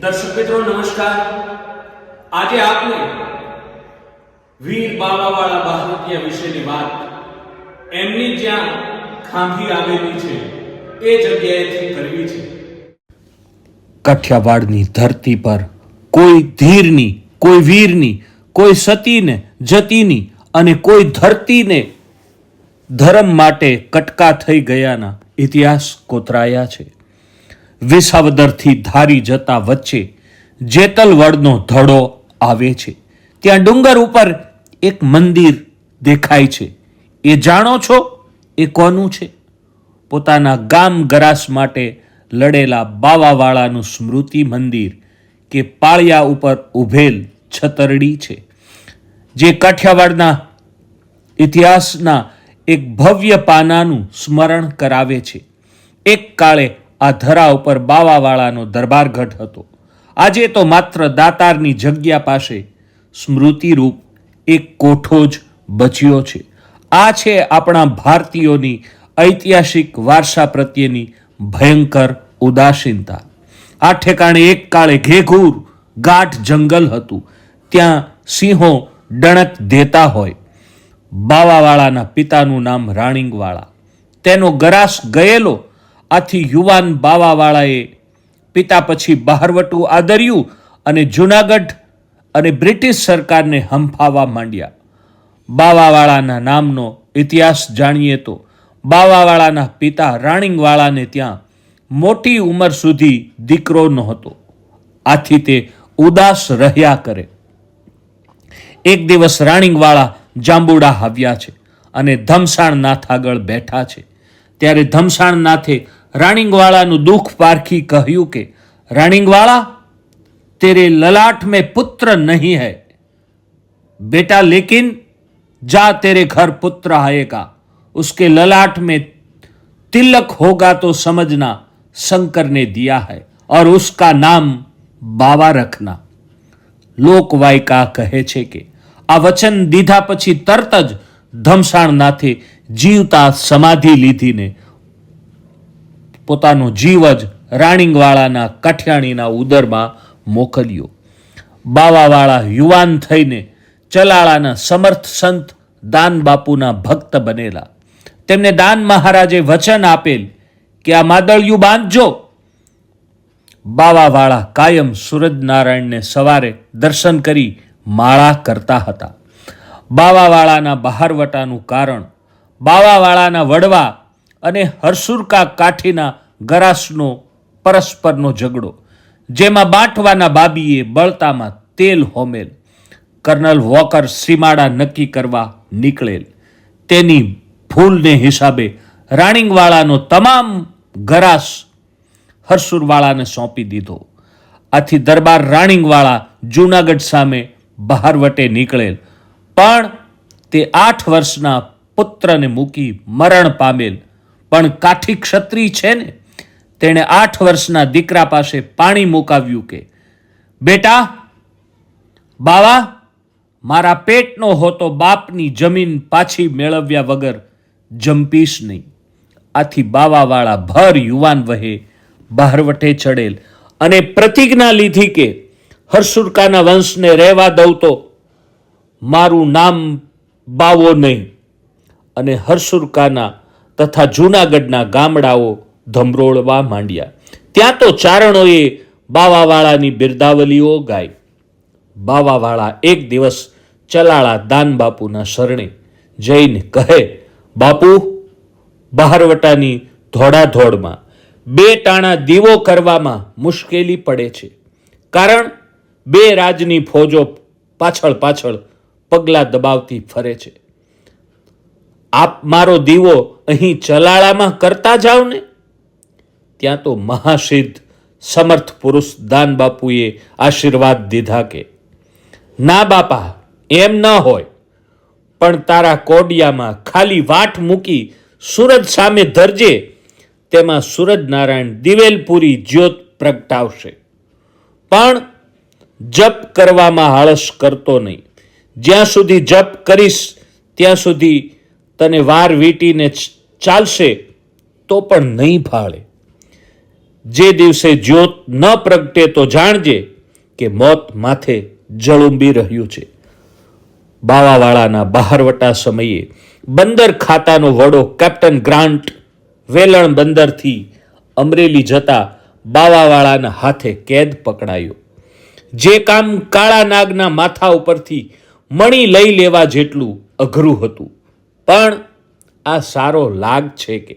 દર્શક મિત્રો, નમસ્કાર. આજે આપને વીર બાબાવાળા બહાદુરિયા વિશેની વાત. એમની જ્યાં ખાંભી આવેલી છે, એ જગ્યાએથી કરવી છે. કાઠિયાવાડની ધરતી પર કોઈ ધીરની, કોઈ વીરની, કોઈ સતીને, જતીની અને કોઈ ધરતીને ધર્મ માટે કટકા થઈ ગયાના ઇતિહાસ કોતરાયા છે. વિસાવદરથી ધારી જતા વચ્ચે જેતલવડનો ધડો આવે છે. ત્યાં ડુંગર ઉપર એક મંદિર દેખાય છે. એ જાણો છો? એ કોનું છે? પોતાના ગામ ગરાસ માટે લડેલા બાવાવાળાનું સ્મૃતિ મંદિર કે પાળિયા ઉપર ઊભેલ છતરડી છે. જે કાઠિયાવાડના ઇતિહાસના એક ભવ્ય પાનાનું સ્મરણ કરાવે છે. એક કાળે આ ધરા ઉપર બાવાવાળાનો દરબારગઢ હતો. આજે તો માત્ર દાતારની જગ્યા પાસે સ્મૃતિરૂપ એક કોઠો જ બચ્યો છે. આ છે આપણા ભારતીયોની ઐતિહાસિક વારસા પ્રત્યેની ભયંકર ઉદાસીનતા. આ ઠેકાણે એક કાળે ઘેઘૂર ગાઢ જંગલ હતું. ત્યાં સિંહો ડણક દેતા હોય. બાવાવાળાના પિતાનું નામ રાણીંગવાળા. તેનો ગરાસ ગયેલો આથી યુવાન બાવાવાળાએ પિતા પછી બહારવટું આદર્યું અને જૂનાગઢ અને બ્રિટિશ સરકારને હંફાવા માંડ્યા. બાવાવાળાના નામનો ઇતિહાસ જાણીએ તો બાવાવાળાના પિતા રાણીંગવાળાને ત્યાં મોટી ઉંમર સુધી દીકરો નહોતો. આથી તે ઉદાસ રહ્યા કરે. એક દિવસ રાણીંગવાળા જાંબુડા આવ્યા છે અને ધમસાણ નાથ આગળ બેઠા છે. ત્યારે ધમસાણ નાથે રાણીંગવાળાનું દુઃખ પારખી કહ્યું કે રાણીંગવાળા તેરે લલાટ में પુત્ર નહીં है बेटा लेकिन जा तेरे घर पुत्र आएगा उसके ललाट में तिलक होगा तो समझना शंकर ने दिया है और उसका नाम बाबा रखना લોકવાયકા કહે છે કે આ વચન દીધા પછી તરત જ ધમસાણનાથે જીવતા સમાધિ લીધીને પોતાનો જીવ જ રાણીંગવાળાના કઠિયાણીના ઉદરમાં મોકલ્યો. બાવાવાળા યુવાન થઈને ચલાળાના સમર્થ સંત દાન બાપુના ભક્ત બનેલા. તેમને દાન મહારાજે વચન આપેલ કે આ માદળિયું બાંધજો. બાવાવાળા કાયમ સૂરજનારાયણને સવારે દર્શન કરી માળા કરતા હતા. બાવાવાળાના બહારવટાનું કારણ બાવાવાળાના વડવા અને હરસુરકા કાઠીના ગરાસનો, પરસ્પરનો ઝઘડો. જેમાં બાંટવાના બાબીએ બળતામાં તેલ હોમેલ. કર્નલ વોકર સીમાડા નક્કી કરવા નીકળેલ. તેની ભૂલને હિસાબે રાણીંગવાળાનો તમામ ગરાસ હરસુરવાળાને સોંપી દીધો. આથી દરબાર રાણીંગવાળા જૂનાગઢ સામે બહારવટે નીકળેલ. પણ તે આઠ વર્ષના પુત્રને મૂકી મરણ પામેલ. પણ કાઠી ક્ષત્રિય છે ને? તેણે આઠ વર્ષના દીકરા પાસે પાણી મુકાવ્યું કે, બેટા, બાવા, મારા પેટનો હોતો બાપની જમીન પાછી મેળવ્યા વગર જંપીશ નહીં. આથી બાવાવાળા ભર યુવાન વહે બહારવટે ચડેલ અને પ્રતિજ્ઞા લીધી કે હર્ષુરકાના વંશને રહેવા દઉં તો મારું નામ બાવો નહીં. અને હરસુરકાના તથા જૂનાગઢના ગામડાઓ ધમરોળવા માંડ્યા. ત્યાં તો ચારણોએ બાવાવાળાની બિરદાવલીઓ ગાઈ. બાવાવાળા એક દિવસ ચલાળા દાન બાપુના શરણે જઈને કહે, બાપુ, બહારવટાની ધોડાધોડમાં બે ટાણા દીવો કરવામાં મુશ્કેલી પડે છે. કારણ બે રાજની ફોજો પાછળ પાછળ પગલાં દબાવતી ફરે છે. આપ મારો દીવો અહીં ચલાળામાં કરતા જાઓ ને? ત્યાં તો મહાસિદ્ધ સમર્થ પુરુષ દાન બાપુએ આશીર્વાદ દીધા કે, ના બાપા, એમ ન હોય. પણ તારા કોડિયામાં ખાલી વાટ મૂકી સૂરજ સામે ધરજે, તેમાં સૂરજનારાયણ દિવેલપુરી જ્યોત પ્રગટાવશે. પણ જપ કરવામાં આળસ કરતો નહીં. જ્યાં સુધી જપ કરીશ, ત્યાં સુધી તને વાર વીટીને ચાલશે તો પણ નહીં ફાળે. જે દિવસે જ્યોત ન પ્રગટે તો જાણજે કે મોત માથે જળુંબી રહ્યું છે. બાવાવાળાના બહારવટા સમયે બંદર ખાતાનો વડો કેપ્ટન ગ્રાન્ટ વેલણ બંદરથી અમરેલી જતા બાવાવાળાના હાથે કેદ પકડાયો. જે કામ કાળા નાગના માથા ઉપરથી મણી લઈ લેવા જેટલું અઘરું હતું. પણ આ સારો લાગ છે કે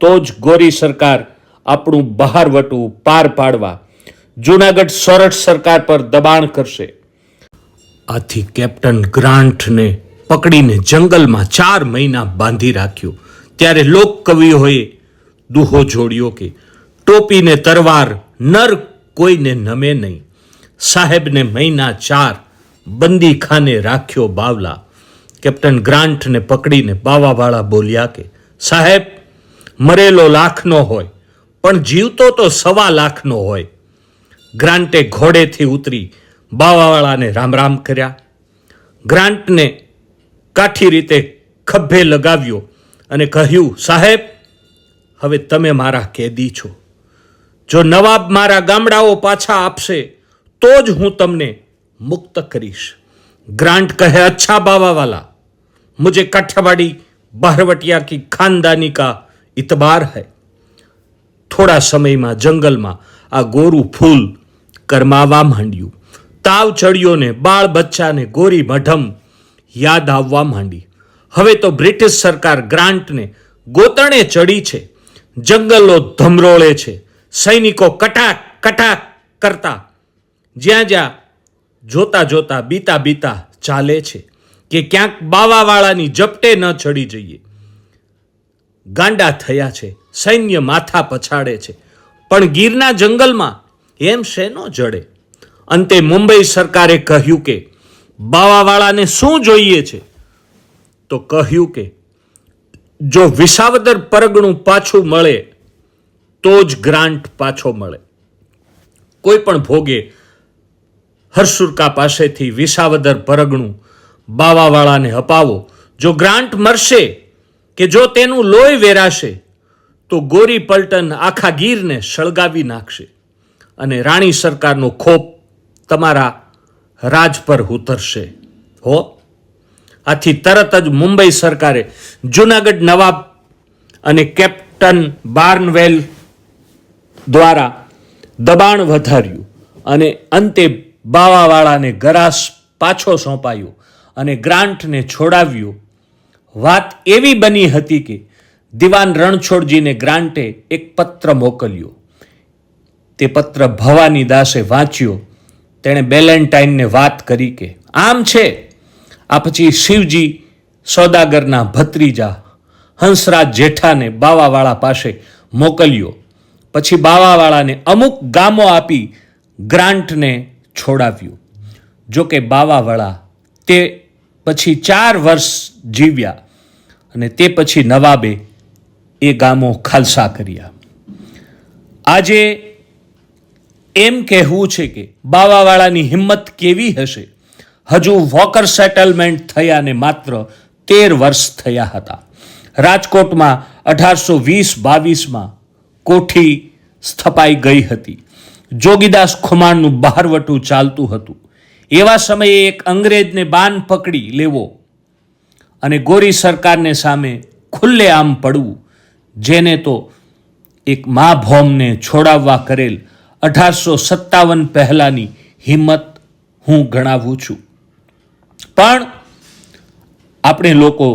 તો જ ગોરી સરકાર આપણું બહારવટું પાર પાડવા જૂનાગઢ સોરઠ સરકાર પર દબાણ કરશે. આથી કેપ્ટન ગ્રાન્ટને પકડીને જંગલમાં ચાર મહિના બાંધી રાખ્યો. ત્યારે લોક કવિઓએ દુહો જોડ્યો કે ટોપીને તરવાર નર કોઈને નમે નહીં. સાહેબને મહિના ચાર બંદીખાને રાખ્યો બાવલા. કેપ્ટન ગ્રાન્ટને પકડીને બાવાવાળા બોલ્યા કે, સાહેબ, મરેલો લાખનો હોય, પણ જીવતો તો સવા લાખનો હોય. ગ્રાન્ટે ઘોડેથી ઉતરી બાવાવાળાને રામ રામ કર્યા. ગ્રાન્ટને કાઠી રીતે ખભે લગાવ્યો અને કહ્યું, સાહેબ, હવે તમે મારા કેદી છો. જો નવાબ મારા ગામડાઓ પાછા આપશે, તો જ હું તમને મુક્ત કરીશ. ગ્રાન્ટ કહે, અચ્છા બાવાવાલા मुझे काठियावाड़ी બહારવટિયા કી ખાનદાની કા ઇતબાર હૈ થોડા સમયમાં જંગલમાં આ ગોરું ફૂલ કરમાવા માંડ્યું તાવ ચડિયોને બાળ બચ્ચાને ગોરી મઢમ યાદ આવવા માંડી હવે તો બ્રિટિશ સરકાર ગ્રાન્ટને ગોતણે ચડી છે જંગલો ધમરોળે છે સૈનિકો કટાક કટાક કરતા જ્યાં જ્યાં જોતા જોતા બીતા બીતા ચાલે છે કે ક્યાંક બાવાવાળાની જપટે ન ચડી જઈએ. ગાંડા થયા છે, સૈન્ય માથા પછાડે છે. પણ ગીરના જંગલમાં એમ શેનો જડે. અંતે મુંબઈ સરકારે કહ્યું કે, બાવાવાળાને શું જોઈએ છે? તો કહ્યું કે, જો વિસાવદર પરગણું પાછું મળે, તો જ ગ્રાન્ટ પાછો મળે. કોઈ પણ ભોગે હર્ષુરકા પાસેથી વિસાવદર પરગણું બાવાવાળાને અપાવો. જો ગ્રાન્ટ મળશે કે જો તેનું લોહી વેરાશે, તો ગોરી પલટન આખા ગીરને સળગાવી નાખશે અને રાણી સરકારનો ખોપ તમારા રાજ પર ઉતરશે. હો? આથી તરત જ મુંબઈ સરકારે જૂનાગઢ નવાબ અને કેપ્ટન બાર્નવેલ દ્વારા દબાણ વધાર્યું અને અંતે બાવાવાળાને ગરાસ પાછો સોંપાયો. અને ગ્રાન્ટને છોડાવ્યું. વાત એવી બની હતી કે દિવાન રણછોડજીને ગ્રાન્ટે એક પત્ર મોકલ્યો. તે પત્ર ભવાની દાસે વાંચ્યો. તેણે બેલેન્ટાઇનને વાત કરી કે, આમ છે? આ પછી શિવજી સોદાગરના ભત્રીજા હંસરાજ જેઠાને બાવાવાળા પાસે મોકલ્યો. પછી બાવાવાળાને અમુક ગામો આપી ગ્રાન્ટને છોડાવ્યું. જોકે બાવાવાળા તે પછી ચાર વર્ષ જીવ્યા અને તે પછી નવાબે એ ગામો ખાલસા કર્યા. આજે એમ કહેવું છે કે બાવાવાળાની હિંમત કેવી હશે? હજુ વોકર સેટલમેન્ટ થયાને માત્ર તેર વર્ષ થયા હતા. રાજકોટમાં અઢારસો વીસ બાવીસમાં કોઠી સ્થપાઈ ગઈ હતી. જોગીદાસ ખુમાણનું બહારવટું ચાલતું હતું. એવા સમયે એક અંગ્રેજને બાન પકડી લેવો અને ગોરી સરકારને સામે ખુલ્લે આમ પડવું, જેને તો એક મા ભોમને છોડાવવા કરેલ અઢારસો સત્તાવન પહેલાની હિંમત હું ગણાવું છું. પણ આપણે લોકો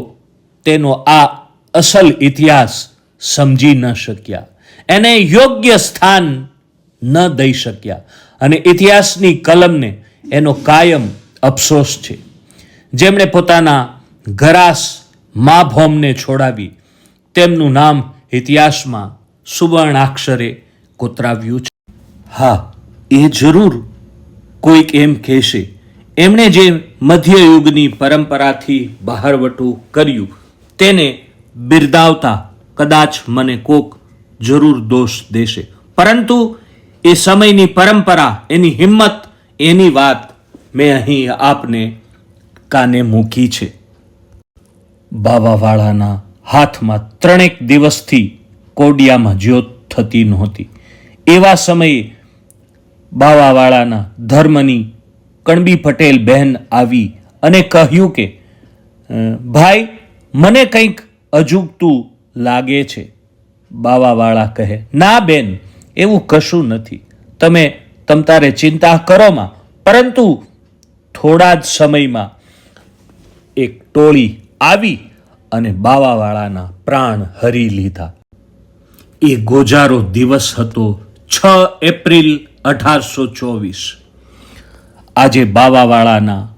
તેનો આ અસલ ઇતિહાસ સમજી ન શક્યા. એને યોગ્ય સ્થાન ન દઈ શક્યા. અને ઇતિહાસની કલમને એનો કાયમ અફસોસ છે. જેમણે પોતાના ગરાસ મા ભોમને છોડાવી, તેમનું નામ ઇતિહાસમાં સુવર્ણ અક્ષરે કોતરાવ્યું છે. હા, એ જરૂર કોઈક એમ કહેશે. એમણે જે મધ્યયુગની પરંપરાથી બહારવટું કર્યું, તેને બિરદાવતા કદાચ મને કોક જરૂર દોષ દેશે. પરંતુ એ સમયની પરંપરા, એની હિંમત એની વાત મેં અહીં આપને કાને મૂકી છે. બાવાવાળાના હાથમાં ત્રણેક દિવસથી કોડિયામાં જ્યોત થતી નહોતી. એવા સમયે બાવાવાળાના ધર્મની કણબી પટેલ બહેન આવી અને કહ્યું કે ભાઈ, મને કંઈક અજુગતું લાગે છે. બાવાવાળા કહે, ના બેન, એવું કશું નથી. તમે તમતારે ચિંતા કરોમાં પરંતુ થોડા જ સમયમાં એક ટોળી આવી અને બાવાવાળાના પ્રાણ હરી લીધા. એ ગોજારો દિવસ હતો છ એપ્રિલ અઢારસો ચોવીસ. આજે બાવાવાળાના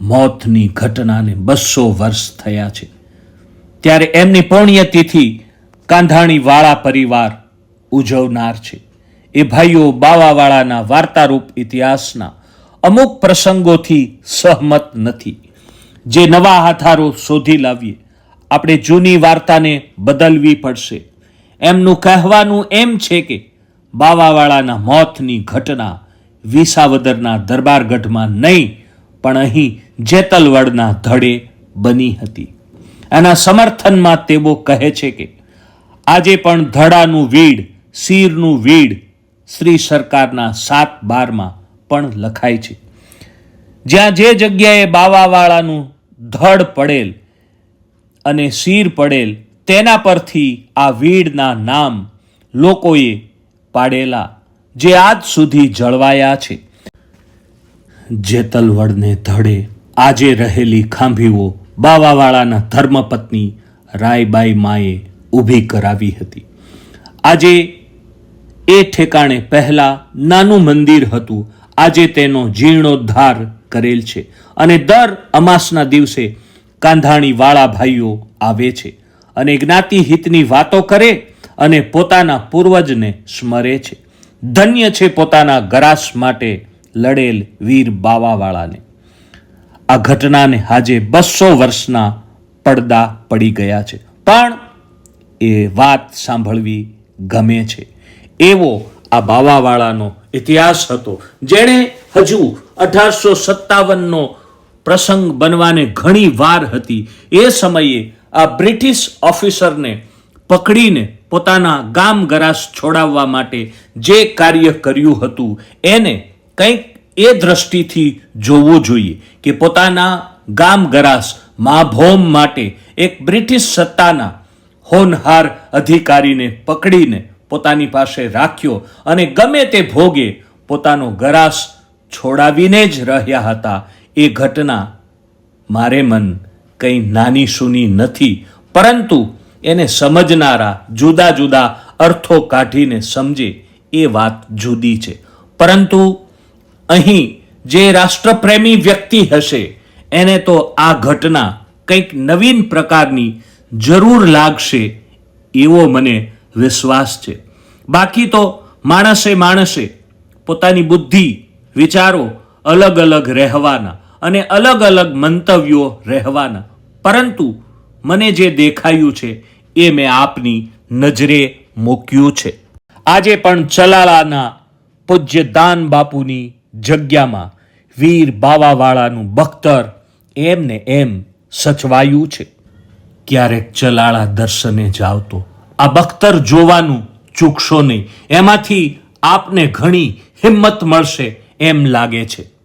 મોતની ઘટનાને બસો વર્ષ થયા છે. ત્યારે એમની પુણ્યતિથિ કાંધાણી વાળા પરિવાર ઉજવનાર છે. એ ભાઈઓ બાવાવાળાના વાર્તારૂપ ઇતિહાસના અમુક પ્રસંગોથી સહમત નથી. જે નવા હાથારો શોધી લાવીએ, આપણે જૂની વાર્તાને બદલવી પડશે. એમનું કહેવાનું એમ છે કે, બાવાવાળાના મોતની ઘટના વિસાવદરના દરબારગઢમાં નહીં, પણ અહીં જેતલવડના ધડે બની હતી. એના સમર્થનમાં તેઓ કહે છે કે, આજે પણ ધડાનું વીડ, શીરનું વીડ શ્રી સરકારના સાત બારમાં પણ લખાય છે. જ્યાં જે જગ્યાએ બાવાવાળાનું ધડ પડેલ અને શીર પડેલ, તેના પરથી આ વીડના નામ લોકોએ પાડેલા, જે આજ સુધી જળવાયા છે. જેતલવડને ધડે આજે રહેલી ખાંભીઓ બાવાવાળાના ધર્મપત્ની રાયબાઈ માએ ઊભી કરાવી હતી. આજે એ ઠેકાણે પહેલા નાનું મંદિર હતું. આજે તેનો જીર્ણોદ્ધાર કરેલ છે અને દર અમાસના દિવસે કાંધાણી વાળા ભાઈઓ આવે છે અને જ્ઞાતિ હિતની વાતો કરે અને પોતાના પૂર્વજને સ્મરે છે. ધન્ય છે પોતાના ગરાસ માટે લડેલ વીર બાવાવાળાને. આ ઘટનાને આજે બસો વર્ષના પડદા પડી ગયા છે. પણ એ વાત સાંભળવી ગમે છે. એવો આ બાવાવાળાનો ઇતિહાસ હતો. જેણે હજુ અઢારસો સત્તાવનનો પ્રસંગ બનવાને ઘણી વાર હતી. એ સમયે આ બ્રિટિશ ઓફિસરને પકડીને પોતાના ગામ ગરાસ છોડાવવા માટે જે કાર્ય કર્યું હતું, એને કંઈક એ દ્રષ્ટિથી જોવું જોઈએ કે પોતાના ગામ ગરાસ માભોમ માટે એક બ્રિટિશ સત્તાના હોનહાર અધિકારીને પકડીને પોતાની પાસે રાખ્યો અને ગમે તે ભોગે પોતાનો ગરાસ છોડાવીને જ રહ્યા હતા. એ ઘટના મારે મન કંઈ નાની સૂની નથી, પરંતુ એને સમજનારા જુદા જુદા અર્થો કાઢીને સમજે એ વાત જુદી છે. પરંતુ અહીં જે રાષ્ટ્રપ્રેમી વ્યક્તિ હશે, એને તો આ ઘટના કંઈક નવીન પ્રકારની જરૂર લાગશે, એવો મને વિશ્વાસ છે. બાકી તો માણસે માણસે પોતાની બુદ્ધિ, વિચારો અલગ અલગ રહેવાના અને અલગ અલગ મંતવ્યો રહેવાના. પરંતુ મને જે દેખાયું છે એ મેં આપની નજરે મૂક્યું છે. આજે પણ ચલાલાના પૂજ્ય દાન બાપુની જગ્યામાં વીર બાવાવાળાનું બખ્તર એમને એમ સચવાયું છે. ક્યારેક ચલાળા દર્શને જાવ તો આ બખ્તર જોવાનું ચૂકશો નહીં. એમાંથી આપને ઘણી હિંમત મળશે એમ લાગે છે.